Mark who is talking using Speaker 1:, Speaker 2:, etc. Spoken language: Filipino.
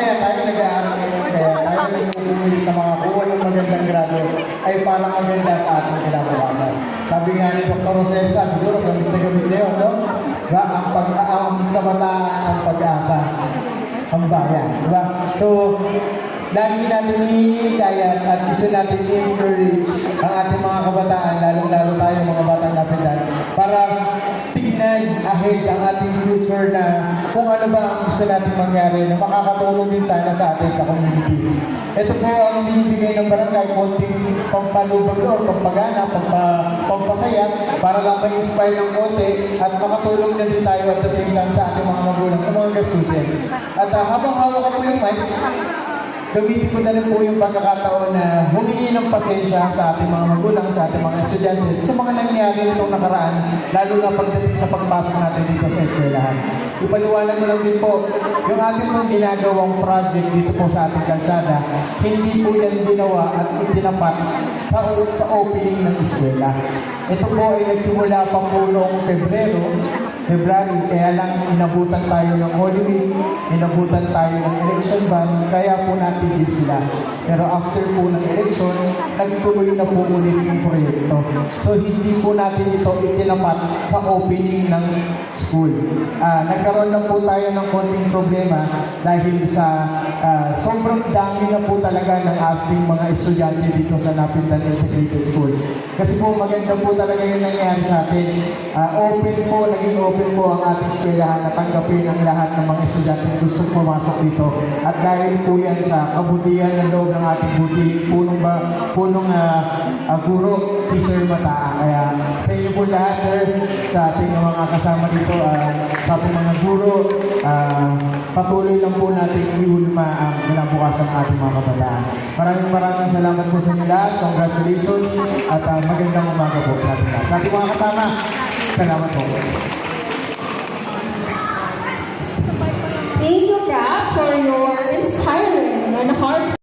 Speaker 1: kaya tayo nag-aaral ngayon, kaya tayo nag-uulit na makakuha ng magandang grado ay para maganda sa ating kinabukasan. Sabi nga ni Dr. Rosenza, siguro gamit na gamit na yun, no? Ba, ang, pag ang kabataan ang pag-asa ang bayan. Diba? So, lagi natin hinihikayan at gusto natin i-encourage ang ating mga kabataan, lalong-lalo tayo mga batang lapitan, para ahead ang ating future na kung ano ba ang gusto natin mangyari na makakatulong din sana sa atin sa community. Ito po ang binibigay ng barangay, konting pampalubag o pampagana, pampa, pampasaya, para lang ma-inspire ng konti at makatulong na din tayo at the same time sa ating mga magulang sa mga gastusin. At ah, habang hawak ko po yung mic, Gamitin ko na rin po yung pagkakataon na humingi ng pasensya sa ating mga magulang, sa ating mga estudyante, sa mga nangyari nitong nakaraan, lalo na pagdating sa pagpasok natin dito sa eskwelahan. Ipaliwanag ko lang din po, yung ating pong ginagawang project dito po sa ating kalsada, hindi po yan ginawa at itinapat sa, sa opening ng eskwela. Ito po ay nagsimula pa po noong Pebrero, February, kaya lang inabutan tayo ng Holy Week, inabutan tayo ng election ban, kaya po natigil sila. Pero after po ng election, nagtuloy na po ulit yung proyekto. So hindi po natin ito itinapat sa opening ng school. Ah, nagkaroon lang po tayo ng konting problema dahil sa ah, sobrang dami na po talaga ng ating mga estudyante dito sa Napindan Integrated School. Kasi po maganda po talaga yung nangyari sa atin. Ah, open po, naging open po ang ating eskwelahan na tanggapin ang lahat ng mga estudyante na gusto pumasok dito. At dahil po yan sa kabutihan ng loob ng ating buti, punong, ba, punong ah, ah, guro, si Sir Mataa. Kaya sa inyo po lahat, Sir, sa ating mga kasama dito, ah, sa ating mga guro, ah, patuloy lang po natin iulma ang kinabukasan ng ating mga kabataan. Maraming maraming salamat po sa inyo lahat. Congratulations at ah, magandang umaga po sa ating lahat. Sa ating mga kasama, salamat po.
Speaker 2: Thank you, Kap, for your inspiring and heart